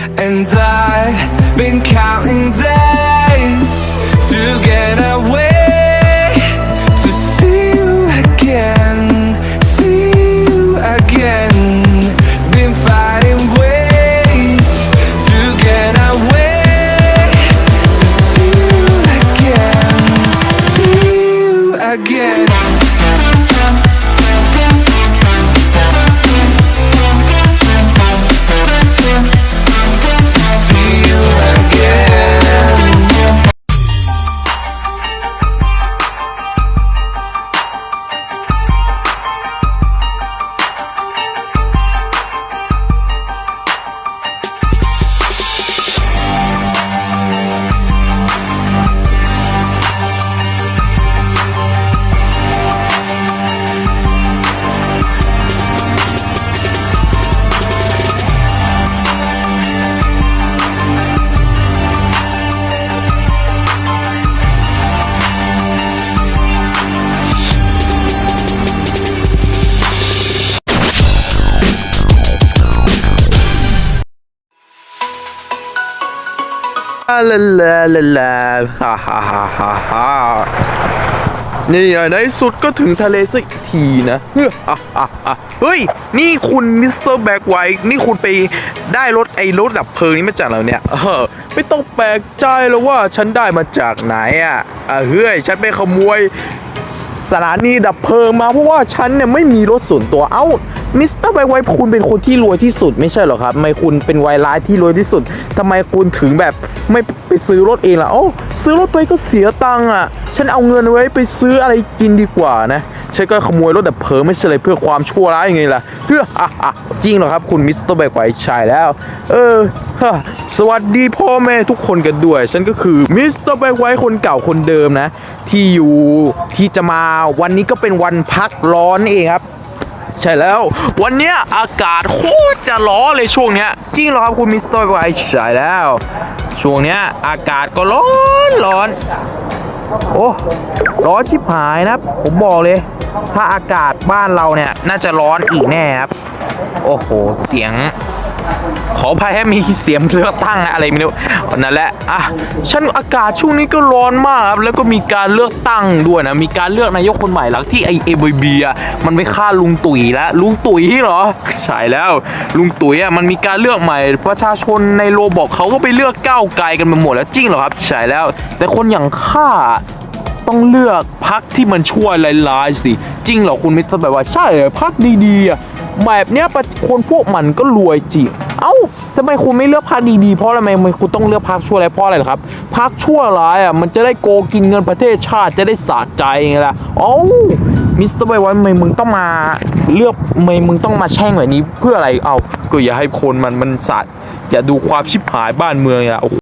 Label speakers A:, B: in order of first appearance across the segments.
A: And I've been counting days to get
B: ลาลาลาลาฮ่าฮ่าฮ่าฮ่าฮ่านี่ไงในสุดก็ถึงทะเลสักทีนะเฮ้ยฮ่าฮ่าฮ่าเฮ้ย นี่คุณมิสเตอร์แบ็กไวท์นี่คุณไปได้รถไอ้รถดับเพลิงนี้มาจากเราเนี่ย เออ ไม่ต้องแปลกใจแล้วว่าฉันได้มาจากไหนอะอะเฮ้ย ฉันไปขโมย สถานีดับเพลิงมาเพราะว่าฉันเนี่ยไม่มีรถส่วนตัวเอ้ามิสเตอร์ไวไวคุณเป็นคนที่รวยที่สุดไม่ใช่เหรอครับทำไมคุณเป็นไวร้ายที่รวยที่สุดทำไมคุณถึงแบบไม่ไปซื้อรถเองล่ะโอ้ซื้อรถไปก็เสียตังค์อะ ฉันเอาเงินไว้ไปซื้ออะไรกินดีกว่านะฉันก็ขโมยรถดับเพลิงไม่ใช่เลยเพื่อความชั่วร้ายยังไงล่ะเพื่ออจริงเหรอครับคุณมิสเตอร์ไวไวใช่แล้ว เออสวัสดีพ่อแม่ทุกคนกันด้วย ฉันก็คือมิสเตอร์ไวไวคนเก่าคนเดิมนะ ที่อยู่ที่จะมาวันนี้ก็เป็นวันพักร้อนนี่เองครับ ใช่แล้ว วันเนี้ยอากาศโคตรจะร้อนเลยช่วงเนี้ยจริงเหรอครับคุณมิสเตอร์ไวใช่แล้ว ช่วงเนี้ยอากาศก็ร้อนร้อน โอ้ร้อนชิบหายนะผมบอกเลย ถ้าอากาศบ้านเราเนี่ยน่าจะร้อนอีกแน่ครับ โอ้โห เสียง ขออภัยให้มีเสียงเลือกตั้งอะไรไม่รู้นั่นแหละอะฉันอากาศช่วงนี้ก็ร้อนมากครับแล้วก็มีการเลือกตั้งด้วยนะมีการเลือกนายกคนใหม่หลังที่ไอเอเบียมันไปฆ่าลุงตุ๋ยแล้วลุงตุ๋ยเหรอใช่แล้วลุงตุ๋ยอะมันมีการเลือกใหม่ ประชาชนในโรบอกเขาก็ไปเลือกก้าวไกลกันไปหมดแล้วจริงเหรอครับใช่แล้ว แต่คนอย่างข้า ต้องเลือกพักที่มันช่วยร้ายๆสิ จริงเหรอคุณมิสเตอร์แบบว่าใช่พักดีๆแบบเนี้ยประคนพวกมันก็รวยจริง เอ้าทำไมคุณไม่เลือกพักดีๆ เพราะอะไรทำไมคุณต้องเลือกพักชั่วร้ายเพราะอะไรครับ พักชั่วร้ายอะมันจะได้โกกินเงินประเทศชาติจะได้สะใจไงล่ะเอ้ามิสเตอร์ไบวันทำไมมึงต้องมาเลือกทำไมมึงต้องมาแช่งแบบนี้เพื่ออะไร เอาก็อย่าให้คนมันมันสะอย่าดูความชิบหายบ้านเมืองอะโอ้โห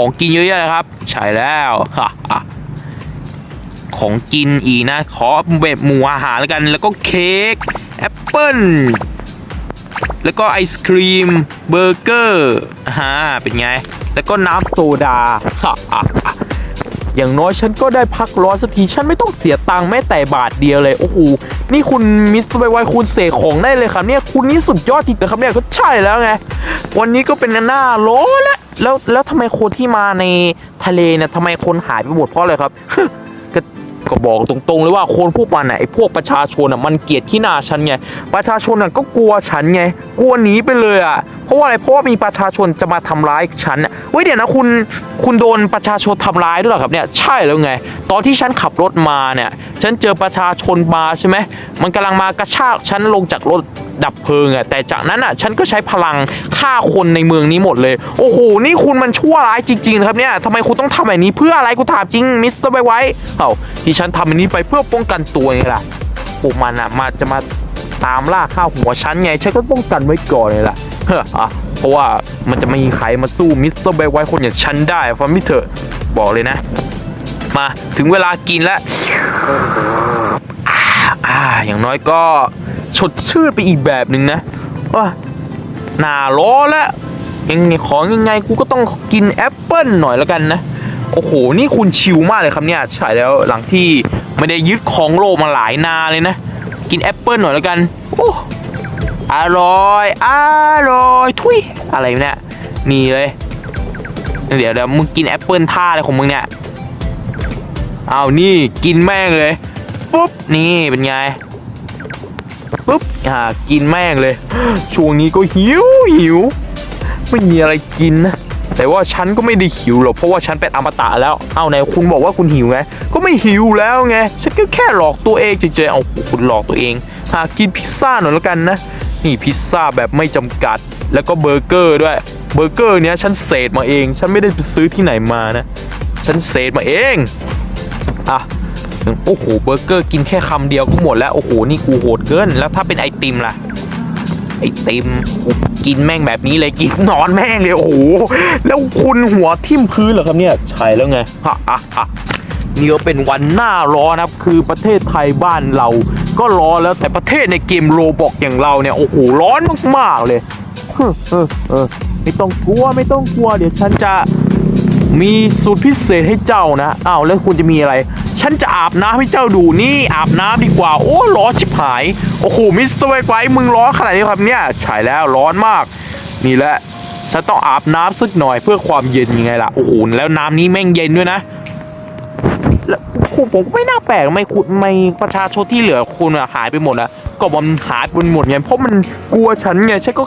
B: ของกินเยอะแยะครับ ใช่แล้วของกินอีนะ ขอแบบหมูอาหารแล้วกัน แล้วก็เค้กแอปเปิ้ลแล้วก็ไอศครีมเบอร์เกอร์ฮะเป็นไง แล้วก็น้ำโซดา อย่างน้อยฉันก็ได้พักร้อนสักที ฉันไม่ต้องเสียตังค์แม้แต่บาทเดียวเลย โอ้โห นี่คุณมิสเตอร์ไวไวคุณเสกของได้เลยครับเนี่ย คุณนี่สุดยอดจริงๆครับเนี่ยก็ใช่แล้วไง วันนี้ก็เป็นหน้าร้อนแล้ว แล้วแล้วทำไมคนที่มาในทะเลเนี่ยทำไมคนหายไปหมดเพราะอะไรครับก็ก็บอกตรงๆเลยว่าคนพวกมันน่ะไอ้พวกประชาชนอะมันเกลียดที่หน้าฉันไงประชาชนอะก็กลัวฉันไงกลัวหนีไปเลยอะเพราะว่าอะไรเพราะว่ามีประชาชนจะมาทำร้ายฉันอะเว้ยเดี๋ยวนะคุณคุณโดนประชาชนทำร้ายด้วยเหรอครับเนี่ยใช่แล้วไง ตอนที่ฉันขับรถมาเนี่ย ฉันเจอประชาชนมาใช่ไหมมันกำลังมากระชากฉันลงจากรถ ดับเพลิงอะแต่จากนั้นอะฉันก็ใช้พลังฆ่าคนในเมืองนี้หมดเลย โอ้โห นี่คุณมันชั่วร้ายจริงๆครับเนี่ยทำไมคุณต้องทำแบบนี้เพื่ออะไรกูถามจริงมิสเตอร์ไวไว้เอ้าที่ฉันทำแบบนี้ไปเพื่อป้องกันตัวไงล่ะพวกมันอะมาจะมาตามล่าข้าวหัวฉันไงฉันก็ป้องกันไว้ก่อนเลยล่ะเฮ้อะเพราะว่ามันจะไม่มีใครมาสู้มิสเตอร์ไวไว้คนอย่างฉันได้ฟังม่เถอะบอกเลยนะ มาถึงเวลากินแล้วอ่าอย่างน้อยก็ สดชื่นไปอีกแบบหนึ่งนะว่าหนาร้อนแล้วยังไงของยังไงกูก็ต้องกินแอปเปิลหน่อยแล้วกันนะ โอ้โห นี่คุณชิลมากเลยครับเนี่ยใช่แล้วหลังที่ไม่ได้ยึดของโลกมาหลายนาเลยนะ กินแอปเปิลหน่อยแล้วกัน โอ้อร่อย อร่อย ทุย อะไรเนี่ย นี่เลย เดี๋ยวเดี๋ยวมึงกินแอปเปิลท่าอะไรของมึงเนี่ย เอานี่กินแม่งเลย ปุ๊บ นี่เป็นไง ปุ๊บอ่ากินแม่งเลย ช่วงนี้ก็หิวหิว ไม่มีอะไรกินนะแต่ว่าฉันก็ไม่ได้หิวหรอกเพราะว่าฉันเป็นอมตะแล้ว เอาไหนคุณบอกว่าคุณหิวไง ก็ไม่หิวแล้วไง ฉันก็แค่หลอกตัวเองเฉยๆเอาคุณหลอกตัวเอง หากินพิซซ่าหน่อยแล้วกันนะ นี่พิซซ่าแบบไม่จำกัด แล้วก็เบอร์เกอร์ด้วย เบอร์เกอร์เนี้ยฉันเศษมาเอง ฉันไม่ได้ไปซื้อที่ไหนมานะ ฉันเศษมาเอง อะ โอ้โหเบอร์เกอร์กินแค่คำเดียวก็หมดแล้วโอ้โหนี่กูโหดเกิน แล้วถ้าเป็นไอติมล่ะไอติมกินแม่งแบบนี้เลยกินนอนแม่งเลยโอ้โหแล้วคุณหัวทิ่มพื้นเหรอครับเนี่ยใช่แล้วไงฮะฮะฮะนี่ก็เป็นวันหน้าร้อนนะครับ คือประเทศไทยบ้านเรา ก็ร้อนแล้วแต่ประเทศในเกมโรบอกอย่างเราเนี่ยโอ้โหร้อนมากๆเลยเออเออไม่ต้องกลัวไม่ต้องกลัว เดี๋ยวฉันจะ มีสูตรพิเศษให้เจ้านะอ้าวแล้วคุณจะมีอะไร ฉันจะอาบน้ำให้เจ้าดูนี่อาบน้ำดีกว่า โอ้ร้อนชิบหาย โอ้โหมิสเตอร์ไวไฟมึงร้อนขนาดนี้ครับเนี่ยใช่แล้วร้อนมาก นี่แหละฉันต้องอาบน้ำสักหน่อยเพื่อความเย็นยังไงล่ะโอ้โหแล้วน้ำนี้แม่งเย็นด้วยนะแล้วคุณผมก็ไม่น่าแปลกไม่คุณไม่ประชาชนที่เหลือคุณอะหายไปหมดอะก็มันหายไปหมดไงเพราะมันกลัวฉันไงฉันก็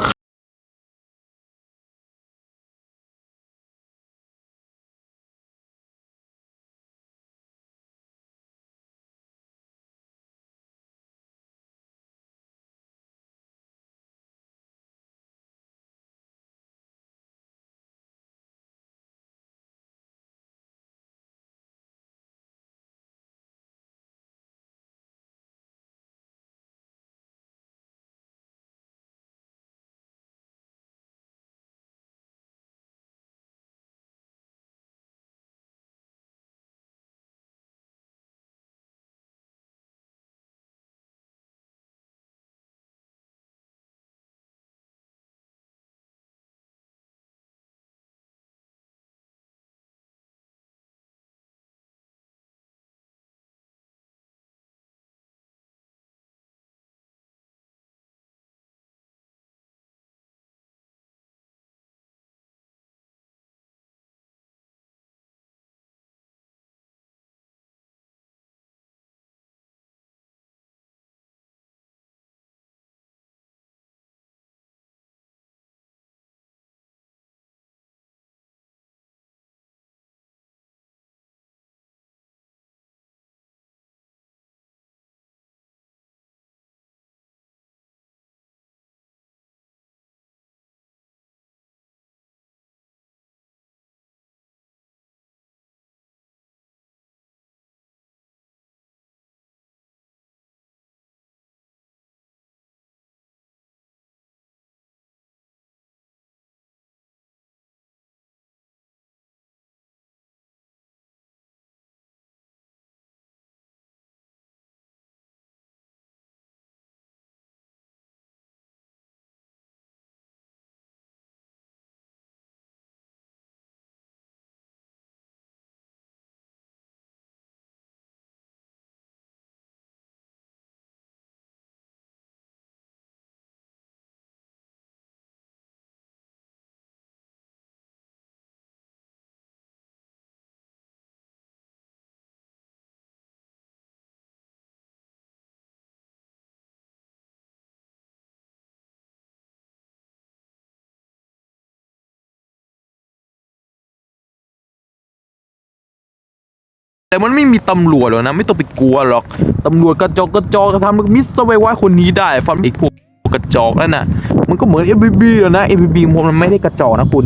B: แต่มันไม่มีตำรวจหรอกนะ ไม่ต้องไปกลัวหรอกตำรวจกระจอกกระจอกกระทำมิสเตอร์ไวไวคนนี้ได้ฟันอีกพวกกระจอกนั่นน่ะ มันก็เหมือนเอฟบีบีแล้วนะเอฟบีบีมันไม่ได้กระจอกนะคุณ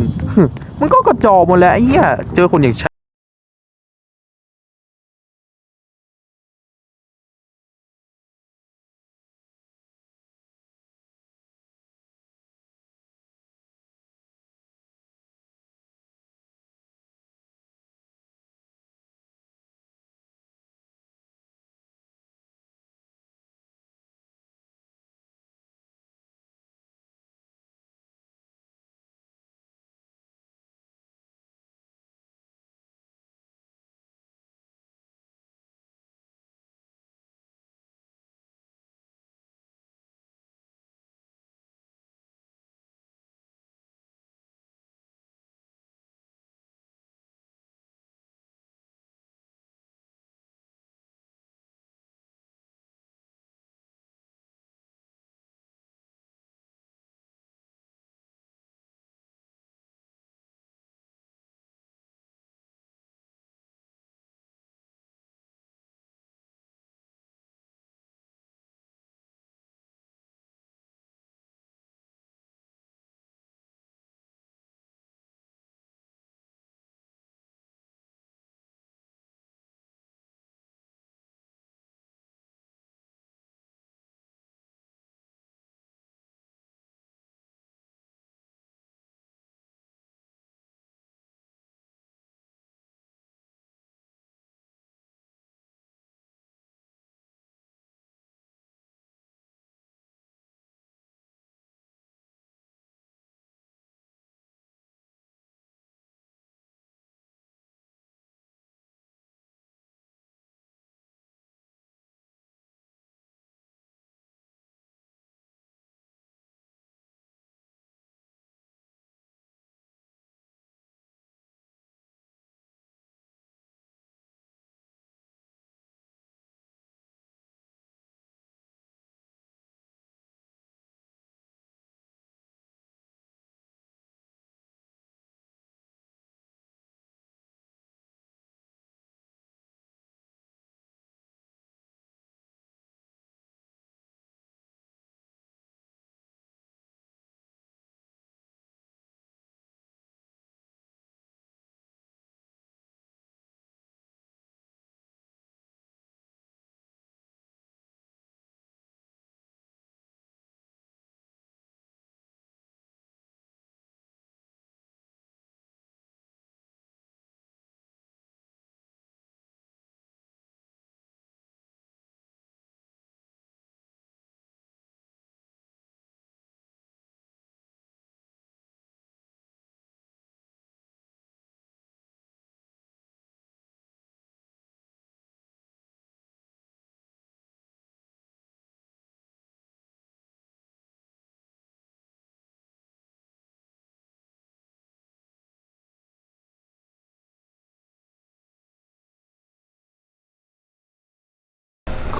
B: มันก็กระจอกหมดแล้วไอ้เหี้ยเจอคนอย่างฉัน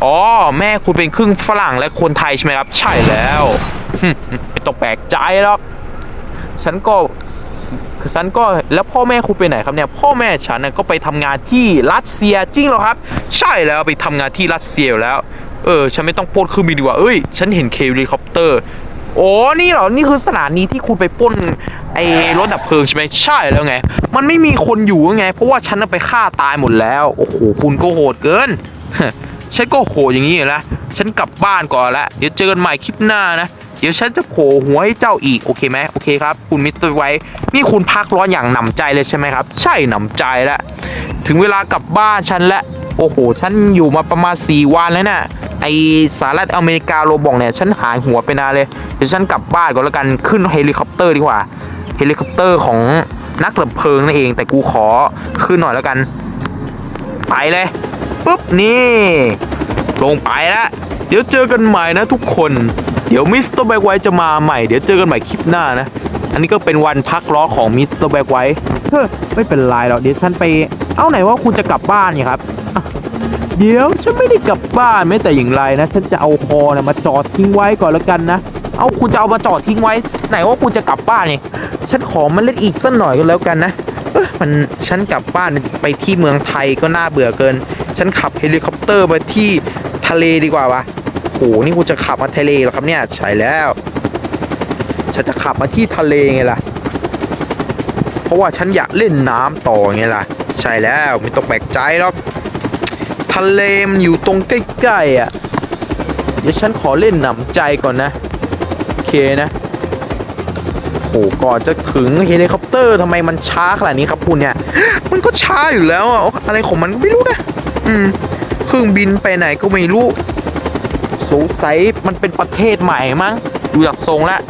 B: อ๋อ แม่คุณเป็นครึ่งฝรั่งและคนไทยใช่ไหมครับ ใช่แล้วไม่ต้องแปลกใจหรอก ฉันก็ฉันก็แล้วพ่อแม่คุณไปไหนครับเนี่ยพ่อแม่ฉันก็ไปทำงานที่รัสเซียจริงเหรอครับ ใช่แล้วไปทำงานที่รัสเซียแล้ว เออ ฉันไม่ต้องปล้นเครื่องบินดีกว่าเอ้ย ฉันเห็นเคเฮลิคอปเตอร์โอ้นี่เหรอ นี่คือสถานีที่คุณไปปล้นไอ้รถดับเพลิงใช่ไหมใช่แล้วไง มันไม่มีคนอยู่ไง เพราะว่าฉันไปฆ่าตายหมดแล้ว โอ้โห คุณก็โหดเกิน ฉันก็โหอย่างนี้แล้วฉันกลับบ้านก่อนละเดี๋ยวเจอกันใหม่คลิปหน้านะเดี๋ยวฉันจะโผล่หัวให้เจ้าอีกโอเคไหมโอเคครับคุณมิสเตอร์ไวท์นี่คุณพักร้อนอย่างหนำใจเลยใช่ไหมครับ ใช่หนำใจแล้วถึงเวลากลับบ้านฉันแล้วโอ้โห ฉันอยู่มาประมาณ 4 วันแล้วนะ่ะไอสหรัฐอเมริกาโรบอกเนี่ย ฉันหายหัวไปนานเลย เดี๋ยวฉันกลับบ้านก่อนแล้วกันขึ้นเฮลิคอปเตอร์ดีกว่า เฮลิคอปเตอร์ของนักดับเพลิงนั่นเอง แต่กูขอขึ้นหน่อยแล้วกัน ไปเลย ปุ๊บนี่ ลงไปแล้วเดี๋ยวเจอกันใหม่นะทุกคน เดี๋ยวมิสเตอร์แบกไวจะมาใหม่ เดี๋ยวเจอกันใหม่คลิปหน้านะ อันนี้ก็เป็นวันพักล้อของมิสเตอร์แบกไวเฮ้ไม่เป็นไรหรอกเดี๋ยวฉันไป เอาไหนว่าคุณจะกลับบ้านเนี่ยครับ เดี๋ยวฉันไม่ได้กลับบ้านแม้แต่อย่างไรนะ ฉันจะเอาคอนะมาจอดทิ้งไว้ก่อนแล้วกันนะ เอาคุณจะเอามาจอดทิ้งไว้ ไหนว่าคุณจะกลับบ้านเนี่ยฉันขอมันเล่นอีกสักหน่อยก็แล้วกันนะ มันฉันกลับบ้านไปที่เมืองไทยก็น่าเบื่อเกิน ฉันขับเฮลิคอปเตอร์ไปที่ทะเลดีกว่าวะโอ้โหนี่กูจะขับมาทะเลเหรอครับเนี่ยใช่แล้ว ฉันจะขับมาที่ทะเลไงล่ะ เพราะว่าฉันอยากเล่นน้ำต่อไงล่ะ ใช่แล้วไม่ต้องแปลกใจหรอกทะเลมันอยู่ตรงใกล้ๆอะเดี๋ยวฉันขอเล่นหนำใจก่อนนะโอเคนะ ก่อนจะถึงเฮลิคอปเตอร์ทำไมมันช้าขนาดนี้ครับคุณเนี่ย มันก็ช้าอยู่แล้วอะอะไรของมันก็ไม่รู้นะ อืม เครื่องบินไปไหนก็ไม่รู้สงสัยมันเป็นประเทศใหม่มั้ง ดูจากทรงแล้ว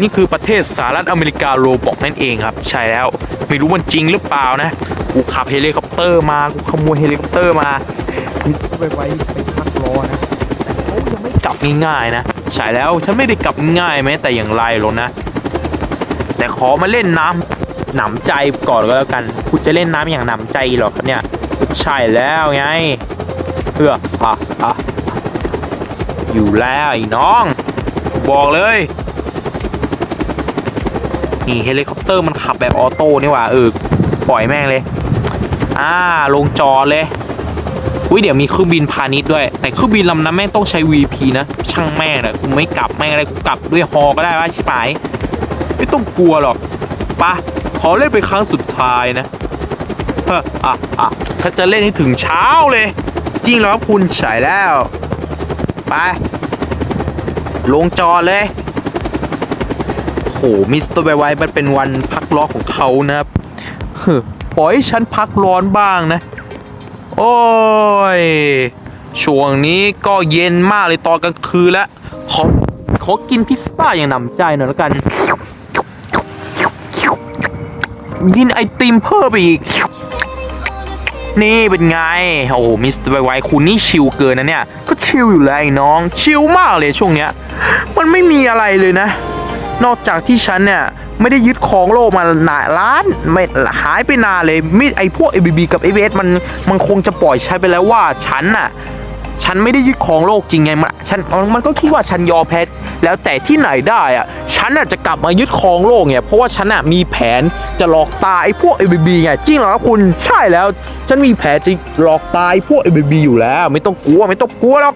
B: นี่คือประเทศสหรัฐอเมริกาโรบอกนั่นเองครับ ใช่แล้ว ไม่รู้มันจริงหรือเปล่านะ กูขับเฮลิคอปเตอร์มา กูขโมยเฮลิคอปเตอร์มาไปไว้ไปพักรอนะแต่เขายังไม่กลับง่ายๆนะ ใช่แล้วฉันไม่ได้กลับง่ายแม้แต่อย่างไรหรอกนะ แต่ขอมาเล่นน้ำหนำใจก่อนก็แล้วกันคุณจะเล่นน้ำอย่างหนำใจหรอครับเนี่ยใช่แล้วไงเพื่ออะอะอยู่แล้วไอ้น้อง บอกเลย นี่เฮลิคอปเตอร์มันขับแบบออโต้นี่หว่าเออปล่อยแม่งเลย อ่าลงจอเลยอุ้ยเดี๋ยวมีเครื่องบินพาณิชย์ด้วย แต่เครื่องบินลำนั้นแม่งต้องใช้ VP นะ ช่างแม่งเลยกูไม่กลับแม่งอะไรกูกลับด้วยฮอก็ได้ว่าชิบหาย ไม่ต้องกลัวหรอกปะขอเล่นเป็นครั้งสุดท้ายนะเฮ้ออะอะถ้าจะเล่นให้ถึงเช้าเลย จริงเหรอคุณใช่แล้ว ไป ลงจอเลยโหมิสเตอร์ไวไวมันเป็นวันพักร้อนของเขานะครับเฮ้อปล่อยให้ฉันพักร้อนบ้างนะ โอ้ย ช่วงนี้ก็เย็นมากเลยตอนกลางคืนแล้ว ขอขอกินพิซซ่าอย่างหนำใจหน่อยแล้วกัน กินไอติมเพิ่มไปอีก นี่เป็นไง โอ้โหมิสเตอร์ไวไวคุณนี่ชิลเกินนะเนี่ย ก็ชิลอยู่แล้วไอ้น้อง ชิลมากเลยช่วงเนี้ย มันไม่มีอะไรเลยนะ นอกจากที่ฉันเนี่ยไม่ได้ยึดครองโลกมาหนาล้านไม่หายไปนานเลยมิไอพวก ABB กับ ABS มันมันคงจะปล่อยใช้ไปแล้วว่าฉันน่ะ ฉันไม่ได้ยึดครองโลกจริงไงมันฉันมันก็คิดว่าฉันยอมแพ้แล้วแต่ที่ไหนได้อะฉันน่ะจะกลับมายึดครองโลกเนี่ยเพราะว่าฉันน่ะมีแผนจะหลอกตาไอ้พวก ABB ไงจริงเหรอครับคุณใช่แล้ว ฉันมีแผนจะหลอกตาไอ้พวก ABB อยู่แล้ว ไม่ต้องกลัวไม่ต้องกลัวหรอก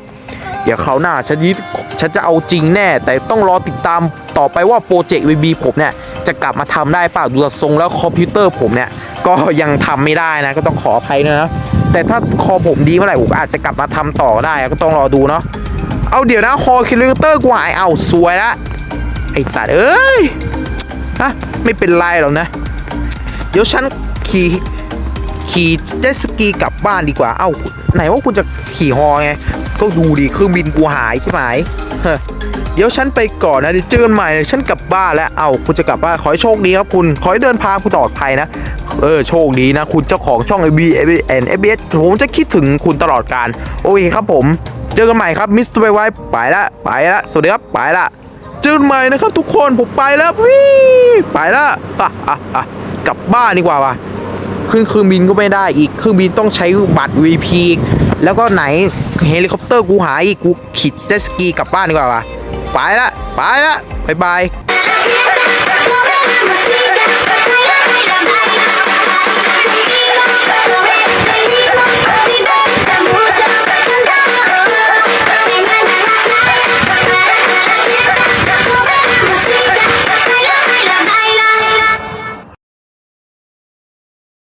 B: เดี๋ยวเขาวหน้าฉันยึดฉันจะเอาจริงแน่ แต่ต้องรอติดตามต่อไปว่าโปรเจกต์ VB ผมเนี่ยจะกลับมาทำได้เปล่าดูทรงแล้วคอมพิวเตอร์ผมเนี่ยก็ยังทำไม่ได้นะก็ต้องขออภัยนะ แต่ถ้าคอผมดีเมื่อไหร่ผมอาจจะกลับมาทำต่อได้ก็ต้องรอดูเนาะเอาเดี๋ยวนะคอคิลเลเตอร์กูหายเอาสวยละไอสัตว์เอ้ยฮะไม่เป็นไรหรอกนะ เดี๋ยวฉันขี่ขี่เจ็ตสกีกลับบ้านดีกว่าเอ้าไหนว่าคุณจะขี่ฮอไงก็ดูดิเครื่องบินกูหายใช่ไหมเฮ้เดี๋ยวฉันไปก่อนนะเดี๋ยวเจอกันใหม่ฉันกลับบ้านแล้วเอาคุณจะกลับบ้านขอให้โชคดีครับคุณขอให้เดินทางคุณปลอดภัยนะ เออโชคดีนะ คุณเจ้าของช่อง AB n f b s ผมจะคิดถึงคุณตลอดการ โอเคครับผม เจอกันใหม่ครับมิสเตอร์ไวไวไปละไปละสวัสดีครับไปละเจอกันใหม่นะครับทุกคนผมไปแล้ววิไปละอะอะอะกลับบ้านดีกว่าว่ะขึ้นเครื่องบินก็ไม่ได้อีกเครื่องบินต้องใช้บัตร VP อีกแล้วก็ไหนเฮลิคอปเตอร์กูหายอีกกูขิดเจสกีกลับบ้านดีกว่าว่ะไปละไปละบายบาย